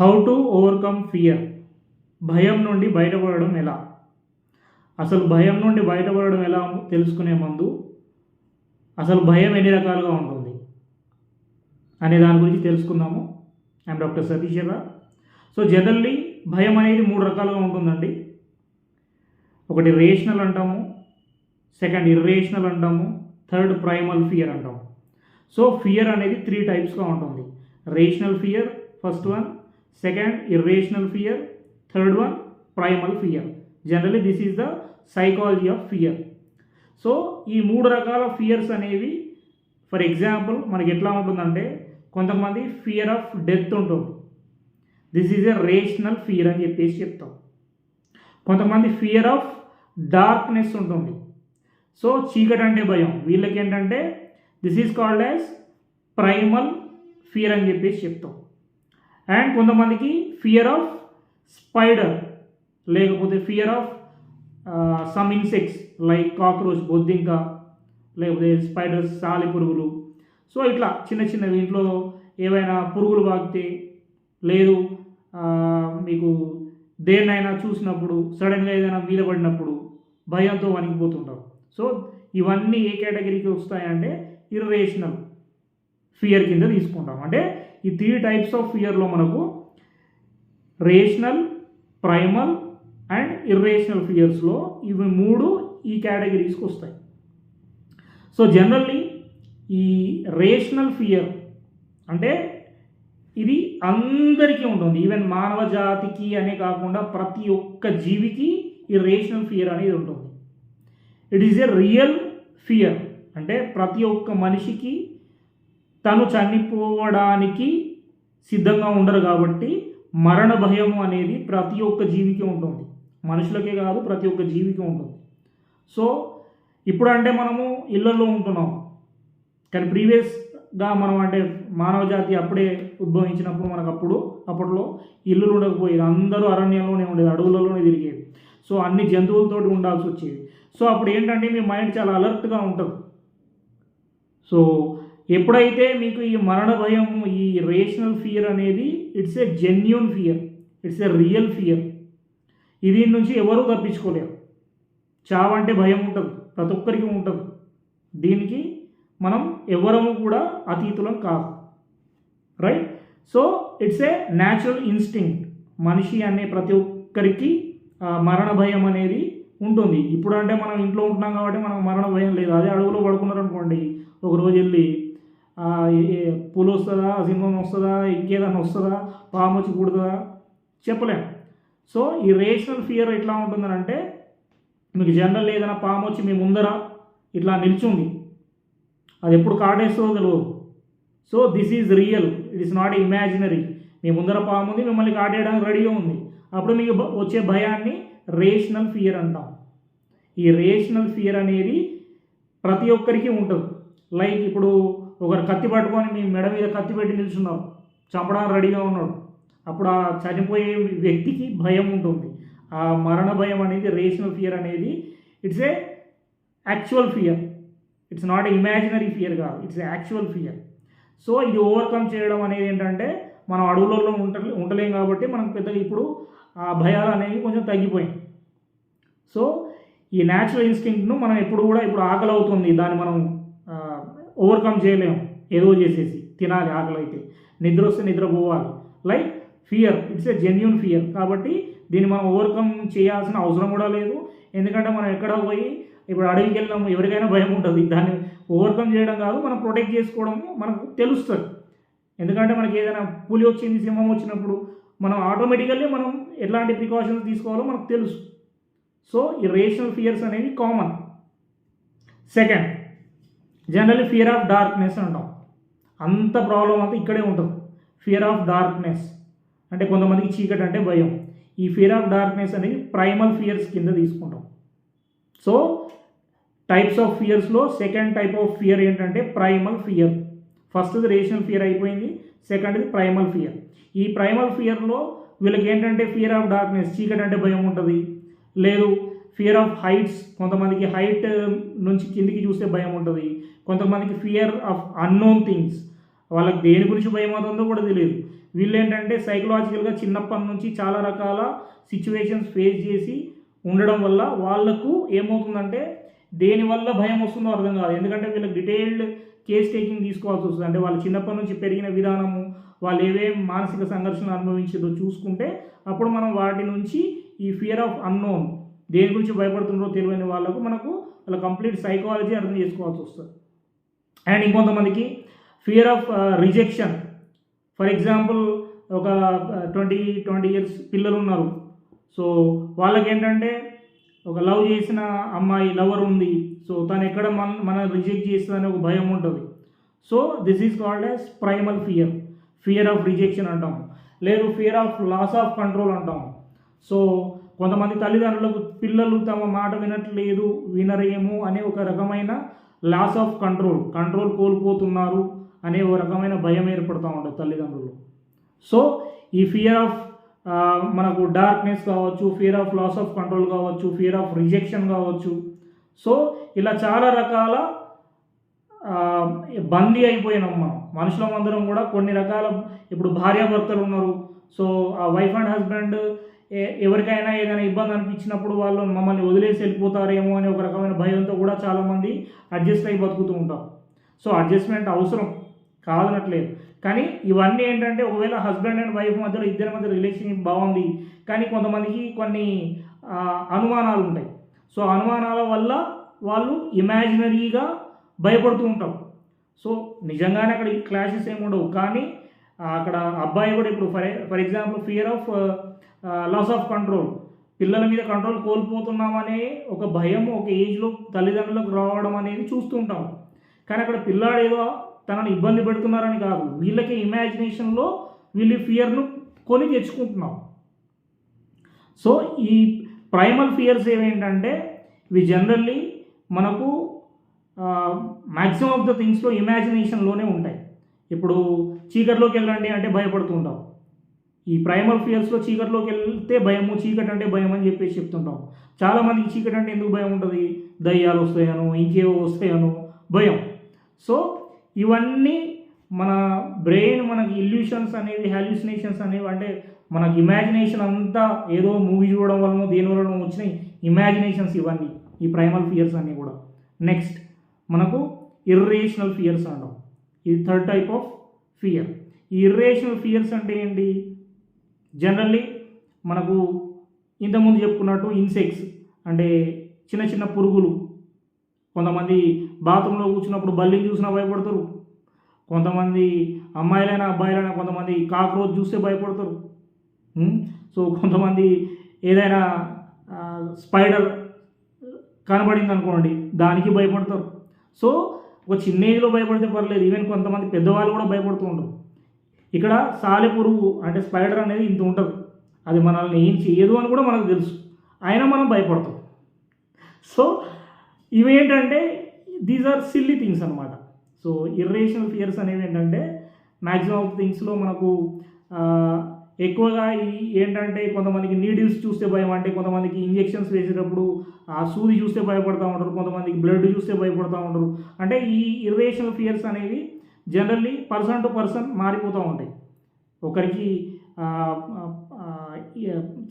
How to overcome fear భయం నుండి బయటపడడం ఎలా? అసలు భయం నుండి బయటపడడం ఎలా తెలుసుకునే ముందు అసలు భయం ఎన్ని రకాలుగా ఉంటుంది? అనే దాని గురించి తెలుసుకుందాము. ఐఎమ్ డాక్టర్ సతీష్ రా సో జనరల్లీ భయం అనేది మూడు రకాలుగా ఉంటుందండి. ఒకటి రేషనల్ అంటాము. సెకండ్ ఇర్రేషనల్ అంటాము. థర్డ్ ప్రైమల్ ఫియర్ అంటాము. సో ఫియర్ అనేది త్రీ టైప్స్గా ఉంటుంది. Rational fear first one second irrational fear third one primal fear generally this is the psychology of fear so ఈ మూడు రకాల ఫియర్స్ అనేవి ఫర్ ఎగ్జాంపుల్ మనకి ఎట్లా ఉంటుందంటే కొంతమంది ఫియర్ ఆఫ్ డెత్ ఉంటుంది this is a rational fear అని చెప్పేసి చెప్తాం. కొంతమంది ఫియర్ ఆఫ్ డార్క్నెస్ ఉంటుంది. సో చీకటి అంటే భయం. వీళ్ళకి ఏంటంటే this is called as primal fear అని చెప్పేసి చెప్తాం. అండ్ కొంతమందికి ఫియర్ ఆఫ్ స్పైడర్ లేకపోతే fear of some insects like cockroach బొద్దింక లేకపోతే స్పైడర్స్ సాలి పురుగులు. సో ఇట్లా చిన్న చిన్నవి ఇంట్లో ఏవైనా పురుగులు బాగితే లేదు uh, మీకు దేన్నైనా చూసినప్పుడు సడన్గా ఏదైనా మీద పడినప్పుడు భయంతో వణికిపోతుంటారు సో ఇవన్నీ ఏ కేటగిరీకి వస్తాయంటే ఇర్రేషనల్ ఫియర్ కింద తీసుకుంటాం. అంటే ఈ త్రీ టైప్స్ ఆఫ్ ఫియర్లో మనకు రేషనల్ ప్రైమల్ అండ్ ఇర్రేషనల్ ఫియర్స్లో ఇవి మూడు ఈ కేటగిరీస్కి వస్తాయి. సో జనరల్లీ ఈ రేషనల్ ఫియర్ అంటే ఇది అందరికీ ఉంటుంది. ఈవెన్ మానవ జాతికి అనే కాకుండా ప్రతి ఒక్క జీవికి ఈ రేషనల్ ఫియర్ అనేది ఉంటుంది. It is a real fear అంటే ప్రతి ఒక్క మనిషికి తను చనిపోవడానికి సిద్ధంగా ఉండరు కాబట్టి మరణ భయము అనేది ప్రతి ఒక్క జీవికి ఉంటుంది. మనుషులకే కాదు ప్రతి ఒక్క జీవికి ఉంటుంది. సో ఇప్పుడు అంటే మనము ఇళ్ళల్లో ఉంటున్నాం. కానీ ప్రీవియస్గా మనం అంటే మానవ జాతి అప్పుడే ఉద్భవించినప్పుడు మనకు అప్పుడు అప్పట్లో ఇల్లులు ఉండకపోయేది. అందరూ అరణ్యంలోనే ఉండేది అడవులలోనే తిరిగేది. సో అన్ని జంతువులతోటి ఉండాల్సి వచ్చేది. సో అప్పుడు ఏంటంటే మీ మైండ్ చాలా అలర్ట్గా ఉంటుంది. సో ఎప్పుడైతే మీకు ఈ మరణ భయం ఈ రేషనల్ ఫియర్ అనేది it's a genuine fear it's a real fear ఇది నుంచి ఎవరూ తప్పించుకోలేరు. చావంటే భయం ఉంటుంది ప్రతి ఒక్కరికి ఉంటుంది. దీనికి మనం ఎవరము కూడా అతీతులం కాదు. Right so it's a natural instinct మనిషి అనే ప్రతి ఒక్కరికి మరణ భయం అనేది ఉంటుంది. ఇప్పుడు అంటే మనం ఇంట్లో ఉంటున్నాం కాబట్టి మనకు మరణ భయం లేదు. అదే అడవులో పడుకున్నారు అనుకోండి వెళ్ళి పూలు వస్తుందా సింహం వస్తుందా ఇంకేదైనా వస్తుందా పాము వచ్చి కుడుతుందా చెప్పలేం. సో ఈ రేషనల్ ఫియర్ ఎట్లా ఉంటుందని అంటే మీకు జనరల్ ఏదైనా పాము వచ్చి మీ ముందర ఇట్లా నిల్చుంది అది ఎప్పుడు కాటేస్తుందో తెలియదు so this is real it is not imaginary మీ ముందర పాము ఉంది మిమ్మల్ని కాటేయడానికి రెడీగా ఉంది. అప్పుడు మీకు వచ్చే భయాన్ని రేషనల్ ఫియర్ అంటాం. ఈ రేషనల్ ఫియర్ అనేది ప్రతి ఒక్కరికి ఉంటుంది. లైక్ ఇప్పుడు ఒకరు కత్తి పట్టుకొని మీ మెడ మీద కత్తి పెట్టి నిల్చున్నారు చంపడానికి రెడీగా ఉన్నాడు. అప్పుడు ఆ చనిపోయే వ్యక్తికి భయం ఉంటుంది. ఆ మరణ భయం అనేది రేషనల్ ఫియర్ అనేది it's a actual fear it's not imaginary fear కాదు. ఇట్స్ యాక్చువల్ ఫియర్ సో ఇది ఓవర్కమ్ చేయడం అనేది ఏంటంటే మనం అడవులలో ఉంట ఉండలేం కాబట్టి మనకు పెద్దగా ఇప్పుడు ఆ భయాలు అనేవి కొంచెం తగ్గిపోయాయి. సో ఈ న్యాచురల్ ఇన్స్టింక్ట్ను మనం ఎప్పుడు కూడా ఇప్పుడు ఆకలి అవుతుంది. దాన్ని మనం ఓవర్కమ్ చేయలేము. ఏదో చేసేసి తినాలి ఆకలి అయితే. నిద్ర వస్తే నిద్రపోవాలి like fear it's a genuine fear కాబట్టి దీన్ని మనం ఓవర్కమ్ చేయాల్సిన అవసరం కూడా లేదు. ఎందుకంటే మనం ఎక్కడ పోయి ఇప్పుడు అడవికి వెళ్ళినాము ఎవరికైనా భయం ఉంటుంది. దాన్ని ఓవర్కమ్ చేయడం కాదు మనం ప్రొటెక్ట్ చేసుకోవడము మనకు తెలుస్తుంది. ఎందుకంటే మనకి ఏదైనా పులి వచ్చింది సింహం వచ్చినప్పుడు మనం ఆటోమేటికల్లీ మనం ఎలాంటి ప్రికాషన్స్ తీసుకోవాలో మనకు తెలుసు. సో ఈ రేషనల్ ఫియర్స్ అనేవి common second generally fear of darkness అంటాం. అంత ప్రాబ్లం అంతా ఇక్కడే ఉంటుంది. ఫియర్ ఆఫ్ డార్క్నెస్ అంటే కొంతమందికి చీకటి అంటే భయం. ఈ ఫియర్ ఆఫ్ డార్క్నెస్ అనేది ప్రైమల్ ఫియర్స్ కింద తీసుకుంటాం. సో టైప్స్ ఆఫ్ ఫియర్స్లో సెకండ్ టైప్ ఆఫ్ ఫియర్ ఏంటంటే ప్రైమల్ ఫియర్ ఫస్ట్ది రేషనల్ ఫియర్ అయిపోయింది. సెకండ్ది ప్రైమల్ ఫియర్ ఈ ప్రైమల్ ఫియర్లో వీళ్ళకి ఏంటంటే ఫియర్ ఆఫ్ డార్క్నెస్ చీకటి అంటే భయం ఉంటుంది. లేదు ఫియర్ ఆఫ్ హైట్స్ కొంతమందికి హైట్ um, నుంచి కిందికి చూస్తే భయం ఉంటుంది. కొంతమందికి ఫియర్ ఆఫ్ అన్నోన్ థింగ్స్ వాళ్ళకి దేని గురించి భయం అవుతుందో కూడా తెలియదు. వీళ్ళు ఏంటంటే సైకలాజికల్గా చిన్నప్పటి నుంచి చాలా రకాల సిచ్యువేషన్స్ ఫేస్ చేసి ఉండడం వల్ల వాళ్ళకు ఏమవుతుందంటే దేనివల్ల భయం వస్తుందో అర్థం కాదు. ఎందుకంటే వీళ్ళకి డీటెయిల్డ్ కేస్ టేకింగ్ తీసుకోవాల్సి వస్తుంది. అంటే వాళ్ళు చిన్నప్పటి నుంచి పెరిగిన విధానము వాళ్ళు ఏవేం మానసిక సంఘర్షణ అనుభవించేదో చూసుకుంటే అప్పుడు మనం వాటి నుంచి ఈ ఫియర్ ఆఫ్ అన్నోన్ దేని గురించి భయపడుతున్నారో తెలియని వాళ్ళకు మనకు వాళ్ళ కంప్లీట్ సైకాలజీ అర్థం చేసుకోవాల్సి వస్తుంది. అండ్ ఇంకొంతమందికి fear of rejection for example ఒక uh, ట్వంటీ ట్వంటీ ఇయర్స్ పిల్లలు ఉన్నారు సో వాళ్ళకి ఏంటంటే ఒక లవ్ చేసిన అమ్మాయి లవర్ ఉంది. సో తను ఎక్కడ మన మన రిజెక్ట్ చేస్తుందని ఒక భయం ఉంటుంది. So this is called as primal fear fear of rejection అంటాం లేదు fear of loss of control అంటాం సో కొంతమంది తల్లిదండ్రులకు పిల్లలు తమ మాట వినట్లేదు వినరేమో అనే ఒక రకమైన లాస్ ఆఫ్ కంట్రోల్ కంట్రోల్ కోల్పోతున్నారు అనే ఒక రకమైన భయం ఏర్పడుతూ ఉంటుంది తల్లిదండ్రులు సో ఈ ఫియర్ ఆఫ్ మనకు డార్క్నెస్ కావచ్చు fear of loss of control కావచ్చు ఫియర్ ఆఫ్ రిజెక్షన్ కావచ్చు. సో ఇలా చాలా రకాల బందీ అయిపోయినాం మనం. మనుషులం అందరం కూడా కొన్ని రకాల ఇప్పుడు భార్యాభర్తలు ఉన్నారు. సో ఆ వైఫ్ అండ్ హస్బెండ్ ఎవరికైనా ఏదైనా ఇబ్బంది అనిపించినప్పుడు వాళ్ళు మమ్మల్ని వదిలేసి వెళ్ళిపోతారేమో అనే ఒక రకమైన భయంతో కూడా చాలామంది అడ్జస్ట్ అయి బతుకుతూ ఉంటారు సో అడ్జస్ట్మెంట్ అవసరం కాదనట్లేదు. కానీ ఇవన్నీ ఏంటంటే ఒకవేళ హస్బెండ్ అండ్ వైఫ్ మధ్యలో ఇద్దరి మధ్య రిలేషన్షిప్ బాగుంది. కానీ కొంతమందికి కొన్ని అనుమానాలు ఉంటాయి. సో అనుమానాల వల్ల వాళ్ళు ఇమాజినరీగా భయపడుతూ ఉంటారు సో నిజంగానే అక్కడ క్లాషెస్ ఏమి ఉండవు. కానీ అక్కడ అబ్బాయి కూడా ఇప్పుడు for for example fear of loss of control. పిల్లల మీద కంట్రోల్ కోల్పోతున్నామనే ఒక భయం ఒక ఏజ్లో తల్లిదండ్రులకు రావడం అనేది చూస్తుంటాం కానీ అక్కడ పిల్లాడు ఏదో తనని ఇబ్బంది పెడుతున్నారని కాదు. వీళ్ళకి ఇమాజినేషన్లో వీళ్ళు ఫియర్ను కొని తెచ్చుకుంటున్నాం. సో ఈ ప్రైమల్ ఫియర్స్ ఏమేంటంటే ఇవి జనరల్లీ మనకు మ్యాక్సిమం ఆఫ్ ద థింగ్స్లో ఇమాజినేషన్లోనే ఉంటాయి. ఇప్పుడు చీకట్లోకి వెళ్ళండి అంటే భయపడుతుంటాం ఈ ప్రైమల్ ఫియర్స్లో చీకట్లోకి వెళ్తే భయము చీకటి అంటే భయం అని చెప్పేసి చెప్తుంటాం. చాలామందికి చీకటి అంటే ఎందుకు భయం ఉంటుంది? దయ్యాలు వస్తాయనో ఇంకేవో వస్తాయనో భయం. సో ఇవన్నీ మన బ్రెయిన్ మనకి ఇల్యూషన్స్ అనేవి హాల్యూసినేషన్స్ అనేవి అంటే మనకి ఇమాజినేషన్ అంతా ఏదో మూవీ చూడడం వలన దేని వలన వచ్చినాయి ఇమాజినేషన్స్ ఇవన్నీ ఈ ప్రైమల్ ఫియర్స్ అన్నీ కూడా. నెక్స్ట్ మనకు ఇర్రేషనల్ ఫియర్స్ అంటాం. ఇది థర్డ్ టైప్ ఆఫ్ ఫియర్ ఈ ఇర్రేషనల్ ఫియర్స్ అంటే ఏంటి? జనరల్లీ మనకు ఇంతకుముందు చెప్పుకున్నట్టు ఇన్సెక్ట్స్ అంటే చిన్న చిన్న పురుగులు. కొంతమంది బాత్రూంలో కూర్చున్నప్పుడు బల్లిని చూసినా భయపడతారు. కొంతమంది అమ్మాయిలైనా అబ్బాయిలైనా కొంతమంది కాక్రోచ్ చూస్తే భయపడతారు. సో కొంతమంది ఏదైనా స్పైడర్ కనబడింది అనుకోండి దానికి భయపడతారు. సో ఒక చిన్న ఏజ్లో భయపడితే పర్లేదు. ఈవెన్ కొంతమంది పెద్దవాళ్ళు కూడా భయపడుతూ ఉంటారు ఇక్కడ సాలె పురుగు అంటే స్పైడర్ అనేది ఇంత ఉంటుంది. అది మనల్ని ఏం చేయదు అని కూడా మనకు తెలుసు. అయినా మనం భయపడతాం. సో ఇవేంటంటే దీస్ ఆర్ సిల్లీ థింగ్స్ అనమాట సో ఇర్రేషనల్ ఫియర్స్ అనేవి ఏంటంటే మ్యాక్సిమం ఆఫ్ థింగ్స్లో మనకు ఎక్కువగా ఏంటంటే కొంతమందికి నీడిల్స్ చూస్తే భయం అంటే కొంతమందికి ఇంజెక్షన్స్ వేసేటప్పుడు ఆ సూది చూస్తే భయపడతా ఉంటారు కొంతమందికి బ్లడ్ చూస్తే భయపడతా ఉంటారు. అంటే ఈ ఇర్రేషనల్ ఫియర్స్ అనేవి జనరల్లీ పర్సన్ టు పర్సన్ మారిపోతూ ఉంటాయి. ఒకరికి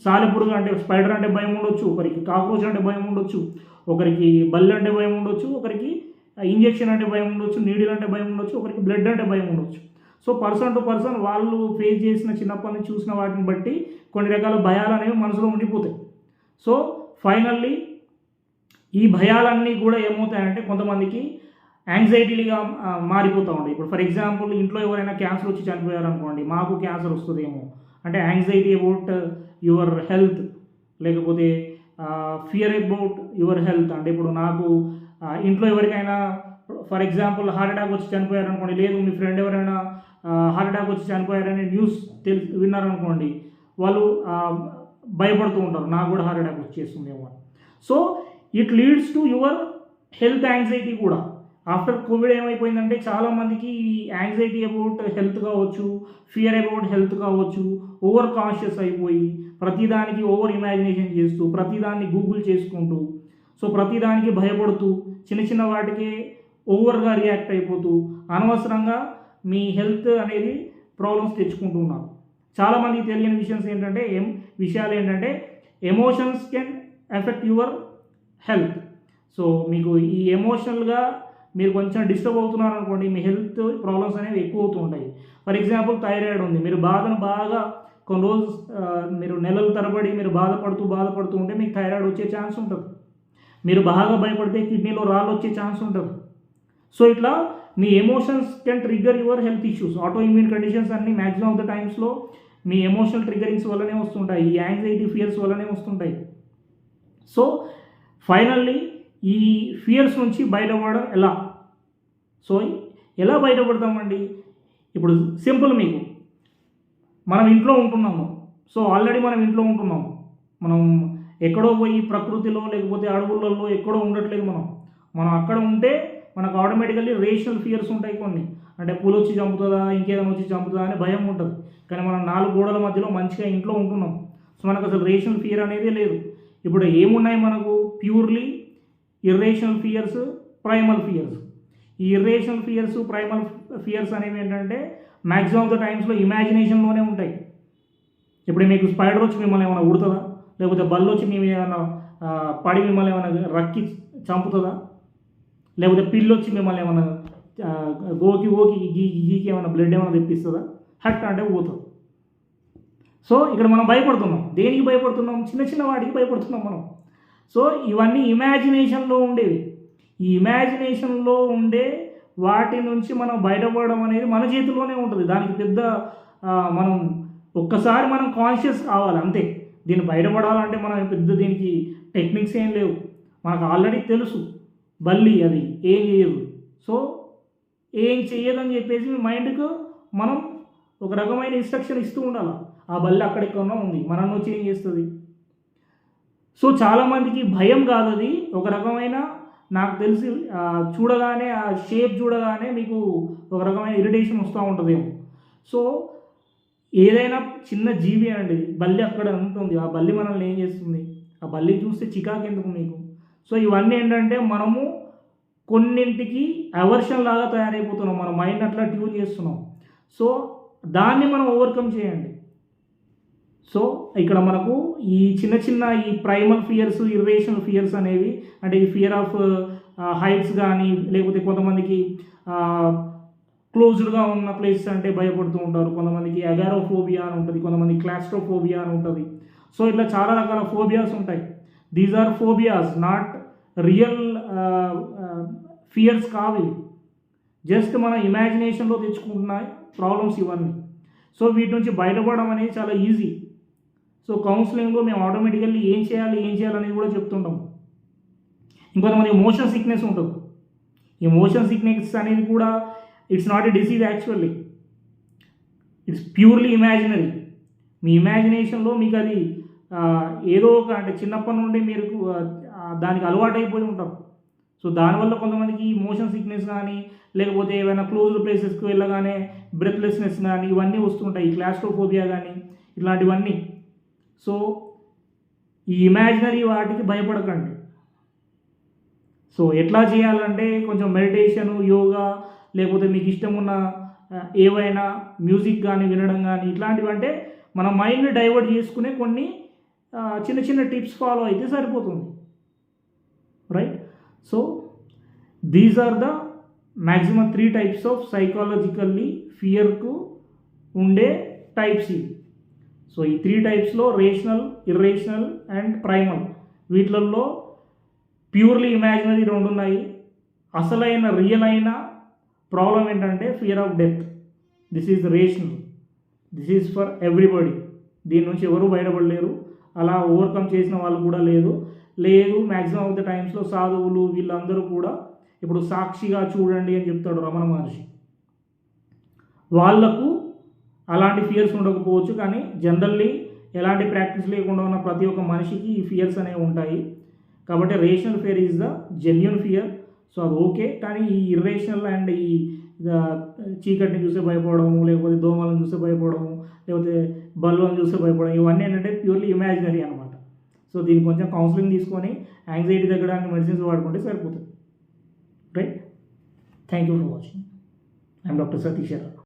సాలెపురుగు అంటే స్పైడర్ అంటే భయం ఉండొచ్చు ఒకరికి కాక్రోచ్ అంటే భయం ఉండొచ్చు ఒకరికి బల్లి అంటే భయం ఉండొచ్చు ఒకరికి ఇంజెక్షన్ అంటే భయం ఉండొచ్చు నీడిల్ అంటే భయం ఉండొచ్చు ఒకరికి బ్లడ్ అంటే భయం ఉండొచ్చు. సో పర్సన్ టు పర్సన్ వాళ్ళు ఫేస్ చేసిన చిన్నప్పటి నుంచి చూసిన వాటిని బట్టి కొన్ని రకాల భయాలు అనేవి మనసులో ఉండిపోతాయి. సో ఫైనల్లీ ఈ భయాలన్నీ కూడా ఏమవుతాయంటే కొంతమందికి యాంగ్జైటీలుగా మారిపోతూ ఉంటాయి. ఇప్పుడు ఫర్ ఎగ్జాంపుల్ ఇంట్లో ఎవరైనా క్యాన్సర్ వచ్చి చనిపోయారు అనుకోండి మాకు క్యాన్సర్ వస్తుందేమో. అంటే యాంగ్జైటీ అబౌట్ యువర్ హెల్త్ లేకపోతే ఫియర్ అబౌట్ యువర్ హెల్త్. అంటే ఇప్పుడు నాకు ఇంట్లో ఎవరికైనా ఫర్ ఎగ్జాంపుల్ హార్ట్ అటాక్ వచ్చి చనిపోయారు అనుకోండి లేదు మీ ఫ్రెండ్ ఎవరైనా హార్ట్ అటాక్ వచ్చి చనిపోయారని న్యూస్ తెలు విన్నారనుకోండి వాళ్ళు భయపడుతూ ఉంటారు. నాకు కూడా హార్ట్ అటాక్ వచ్చేస్తుందేమో అని. So it leads to your health anxiety కూడా. ఆఫ్టర్ కోవిడ్ ఏమైపోయిందంటే చాలామందికి ఈ యాంగ్జైటీ అబౌట్ హెల్త్ కావచ్చు ఫియర్ అబౌట్ హెల్త్ కావచ్చు ఓవర్ కాన్షియస్ అయిపోయి ప్రతిదానికి ఓవర్ ఇమాజినేషన్ చేస్తూ ప్రతిదాన్ని గూగుల్ చేసుకుంటూ సో ప్రతిదానికి భయపడుతూ చిన్న చిన్న వాటికి ఓవర్గా రియాక్ట్ అయిపోతూ అనవసరంగా మీ హెల్త్ అనేది ప్రాబ్లమ్స్ తెచ్చుకుంటూ ఉన్నారు. చాలామందికి తెలియని విషయన్స్ ఏంటంటే ఏం విషయాలు ఏంటంటే emotions can effect your health so మీకు ఈ ఎమోషనల్గా మీరు కొంచెం డిస్టర్బ్ అవుతున్నారు అనుకోండి మీ హెల్త్ ప్రాబ్లమ్స్ అనేవి ఎక్కువ అవుతుంటాయి ఫర్ ఎగ్జాంపుల్ థైరాయిడ్ ఉంది. మీరు బాధను బాగా కొన్ని రోజు మీరు నెలల తరబడి మీరు బాధపడుతూ బాధపడుతూ ఉంటే మీకు థైరాయిడ్ వచ్చే ఛాన్స్ ఉంటుంది. మీరు బాగా భయపడితే కిడ్నీలో రాళ్ళు వచ్చే ఛాన్స్ ఉంటుంది. సో ఇట్లా మీ emotions can trigger your health issues auto immune conditions అన్ని మ్యాక్సిమం ఆఫ్ ద టైమ్స్లో మీ ఎమోషనల్ ట్రిగ్గరింగ్స్ వల్లనే వస్తుంటాయి. ఈ యాంగ్జైటీ ఫియర్స్ వల్లనే వస్తుంటాయి. సో ఫైనల్లీ ఈ ఫియర్స్ నుంచి బయటపడడం ఎలా? సో ఎలా బయటపడతామండి? ఇప్పుడు సింపుల్ మీకు. మనం ఇంట్లో ఉంటున్నాము. సో ఆల్రెడీ మనం ఇంట్లో ఉంటున్నాము. మనం ఎక్కడో పోయి ప్రకృతిలో లేకపోతే అడవులలో ఎక్కడో ఉండట్లేదు మనం. మనం అక్కడ ఉంటే మనకు ఆటోమేటికల్లీ రేషనల్ ఫియర్స్ ఉంటాయి కొన్ని. అంటే పూలు వచ్చి చంపుతుందా ఇంకేదైనా వచ్చి చంపుతుందా అనే భయం ఉంటుంది. కానీ మనం నాలుగు గోడల మధ్యలో మంచిగా ఇంట్లో ఉంటున్నాం. సో మనకు అసలు రేషనల్ ఫియర్ అనేది లేదు. ఇప్పుడు ఏమున్నాయి మనకు? Purely irrational fears primal fears ఈ ఇర్రేషనల్ ఫియర్స్ ప్రైమల్ ఫియర్స్ అనేవి ఏంటంటే మ్యాక్సిమం ఆఫ్ ద టైమ్స్లో ఇమాజినేషన్లోనే ఉంటాయి. ఇప్పుడు మీకు స్పైడర్ వచ్చి మిమ్మల్ని ఏమైనా ఉడుతుందా? లేకపోతే బల్లు వచ్చి మేము ఏమైనా పడి మిమ్మల్ని ఏమైనా రక్కి చంపుతుందా? లేకపోతే పిల్లి వచ్చి మిమ్మల్ని ఏమైనా గోకి గోకి గీకి గీకి ఏమైనా బ్లడ్ ఏమైనా తెప్పిస్తుందా? హట్ అంటే పోతుంది సో ఇక్కడ మనం భయపడుతున్నాం. దేనికి భయపడుతున్నాం? చిన్న చిన్న వాటికి భయపడుతున్నాం మనం. సో ఇవన్నీ ఇమాజినేషన్లో ఉండేవి. ఈ ఇమాజినేషన్లో ఉండే వాటి నుంచి మనం బయటపడడం అనేది మన చేతిలోనే ఉంటుంది. దానికి పెద్ద మనం ఒక్కసారి మనం కాన్షియస్ కావాలి అంతే. దీన్ని బయటపడాలంటే మనం పెద్ద దీనికి టెక్నిక్స్ ఏం లేవు. మనకు ఆల్రెడీ తెలుసు. బల్లి అది ఏం చేయదు. సో ఏం చేయదని చెప్పేసి మీ మైండ్కు మనం ఒక రకమైన ఇన్స్ట్రక్షన్ ఇస్తూ ఉండాలి. ఆ బల్లి అక్కడెక్కడో ఉంది మనం వచ్చి ఏం చేస్తుంది? సో చాలామందికి భయం కాదు అది ఒక రకమైన నాకు తెలిసి చూడగానే ఆ షేప్ చూడగానే మీకు ఒక రకమైన ఇరిటేషన్ వస్తూ ఉంటుందేమో. సో ఏదైనా చిన్న జీవి అండి బల్లి అక్కడ ఉంటుంది ఆ బల్లి మనల్ని ఏం చేస్తుంది? ఆ బల్లి చూస్తే చికాకు ఎందుకు మీకు? సో ఇవన్నీ ఏంటంటే మనము కొన్నింటికి అవర్షన్ లాగా తయారైపోతున్నాం. మన మైండ్ అట్లా ట్యూన్ చేస్తున్నాం. సో దాన్ని మనం ఓవర్కమ్ చేయండి. సో ఇక్కడ మనకు ఈ చిన్న చిన్న ఈ ప్రైమల్ ఫియర్స్ ఇర్రేషనల్ ఫియర్స్ అనేవి అంటే ఈ ఫియర్ ఆఫ్ హైట్స్ కానీ లేకపోతే కొంతమందికి క్లోజ్డ్గా ఉన్న ప్లేసెస్ అంటే భయపడుతూ ఉంటారు. కొంతమందికి అగారోఫోబియా అని ఉంటుంది కొంతమంది క్లాస్ట్రోఫోబియా అని ఉంటుంది. సో ఇట్లా చాలా రకాల ఫోబియాస్ ఉంటాయి. These are phobias not real fears uh, uh, కావు జస్ట్ మన ఇమాజినేషన్లో తెచ్చుకుంటున్న ప్రాబ్లమ్స్ ఇవన్నీ. సో వీటి నుంచి బయటపడడం అనేది చాలా ఈజీ సో కౌన్సిలింగ్లో మేము ఆటోమేటికల్లీ ఏం చేయాలి ఏం చేయాలి అనేది కూడా చెప్తుంటాం. ఇంకొంతమంది మోషన్ సిక్నెస్ ఉంటుంది. ఈ మోషన్ సిక్నెస్ అనేది కూడా it's not a disease actually it's purely imaginary మీ ఇమాజినేషన్లో మీకు అది uh, ఏదో ఒక అంటే చిన్నప్పటి నుండి మీరు దానికి అలవాటు అయిపోయి ఉంటారు సో దానివల్ల కొంతమందికి మోషన్ సిక్నెస్ కానీ లేకపోతే ఏమైనా క్లోజ్డ్ ప్లేసెస్కి వెళ్ళగానే బ్రెత్లెస్నెస్ కానీ ఇవన్నీ వస్తుంటాయి. క్లాస్ట్రోఫోబియా కానీ ఇట్లాంటివన్నీ. సో ఈ ఇమాజినరీ వాటికి భయపడకండి. సో ఎట్లా చేయాలంటే కొంచెం మెడిటేషన్ యోగా లేకపోతే మీకు ఇష్టం ఉన్న ఏవైనా మ్యూజిక్ కానీ వినడం కానీ ఇట్లాంటివి అంటే మన మైండ్ని డైవర్ట్ చేసుకునే కొన్ని చిన్న చిన్న టిప్స్ ఫాలో అయితే సరిపోతుంది. So these are the maximum three types of psychologically ఫియర్కు ఉండే టైప్స్ ఇవి సో ఈ త్రీ టైప్స్లో రేషనల్ ఇర్రేషనల్ అండ్ ప్రైమల్ వీటిలలో ప్యూర్లీ ఇమాజినరీ రెండు ఉన్నాయి. అసలైన రియల్ అయిన ప్రాబ్లం ఏంటంటే fear of death this is rational this is for everybody దీని నుంచి ఎవరు బయటపడలేరు. అలా ఓవర్కమ్ చేసిన వాళ్ళు కూడా లేదు. లేదు మ్యాక్సిమం ఆఫ్ ద టైమ్స్లో సాధువులు వీళ్ళందరూ కూడా ఇప్పుడు సాక్షిగా చూడండి అని చెప్తాడు రమణ మహర్షి. వాళ్ళకు అలాంటి ఫియర్స్ ఉండకపోవచ్చు కానీ జనరల్లీ ఎలాంటి ప్రాక్టీస్ లేకుండా ఉన్న ప్రతి ఒక్క మనిషికి ఈ ఫియర్స్ అనేవి ఉంటాయి. కాబట్టి rational fear is the genuine fear so అది ఓకే కానీ ఈ ఇర్రేషనల్ అండ్ ఈ చీకటిని చూస్తే భయపడము లేకపోతే దోమలను చూస్తే భయపడము లేకపోతే బల్బులను చూస్తే భయపడడం ఇవన్నీ ఏంటంటే ప్యూర్లీ ఇమాజినరీ అనమాట సో దీన్ని కొంచెం కౌన్సిలింగ్ తీసుకొని యాంగ్జైటీ తగ్గడానికి మెడిసిన్స్ వాడుకుంటే సరిపోతుంది. Right thank you for watching I'm doctor Satishwar